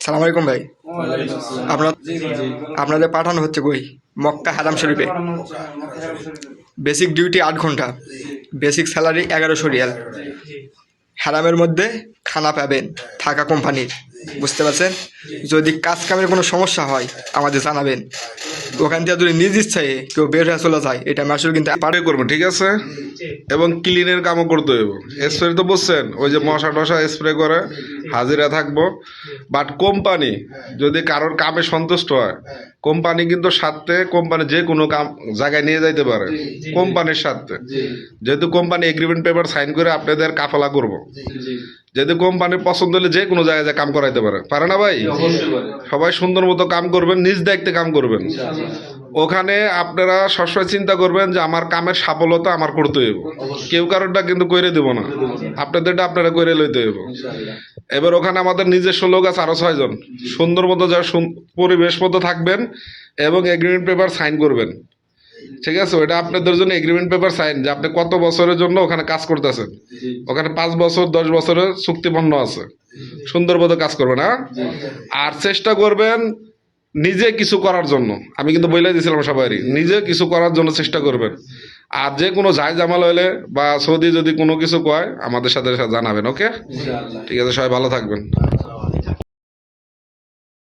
সালাম আলাইকুম ভাই। আপনার আপনাদের পাঠানো হচ্ছে বই মক্কা হারাম শরীফে। বেসিক ডিউটি আট ঘণ্টা। বেসিক স্যালারি এগারোশো রিয়াল। হারামের মধ্যে খানা পাবেন থাকা কোম্পানির। বুঝতে পারছেন? যদি কাজ কামের কোনো সমস্যা হয় আমাদের জানাবেন। ওখান থেকে যদি নিজ ইচ্ছায় কেউ বের হয়ে চলে যায় এটা আমি আসলে কিন্তু পারে করব ঠিক আছে? এবং ক্লিনের কামও করতে হইব। স্প্রে তো বুঝছেন ওই যে মশা টশা স্প্রে করে। হাজিরা থাকব। বাট কোম্পানি যদি কারোর কামে সন্তুষ্ট হয় কোম্পানি কিন্তু সাথে কোম্পানি যে কোনো কাম জায়গায় নিয়ে যাইতে পারে। কোম্পানির সাথে যেহেতু কোম্পানি এগ্রিমেন্ট পেপার সাইন করে আপনাদের কাফলা করব। যেহেতু কোম্পানির পছন্দ হলে যে কোনো জায়গায় কাম করাইতে পারে। পারে না ভাই? সবাই সুন্দর মতো কাম করবেন নিজ দায়িত্বে কাম করবেন। ওখানে আপনারা সবসময় চিন্তা করবেন যে আমার কামের সাফলতা আমার করতে হইব। কেউ কারোরটা কিন্তু কইরে দেব না। আপনাদেরটা আপনারা কইরে লইতে হইব। এবার ওখানে আমাদের নিজস্ব লোক আছে আরও ছয়জন সুন্দর মতো যা পরিবেশ মতো থাকবেন এবং এগ্রিমেন্ট পেপার সাইন করবেন। ঠিক আছে? ওটা আপনাদের জন্য এগ্রিমেন্ট পেপার সাইন যে আপনি কত বছরের জন্য ওখানে কাজ করতেছেন। ওখানে পাঁচ বছর দশ বছরের চুক্তিপন্ন আছে। সুন্দর মতো কাজ করবেন হ্যাঁ? আর চেষ্টা করবেন নিজে কিছু করার জন্য। আমি কিন্তু বলে দিয়েছিলাম সবাই নিজে কিছু করার জন্য চেষ্টা করবেন। আর যে কোনো ঝাই জামাল হলে বা সৌদি যদি কোনো কিছু কয় আমাদের সাথে জানাবেন ওকে? ঠিক আছে সবাই ভালো থাকবেন।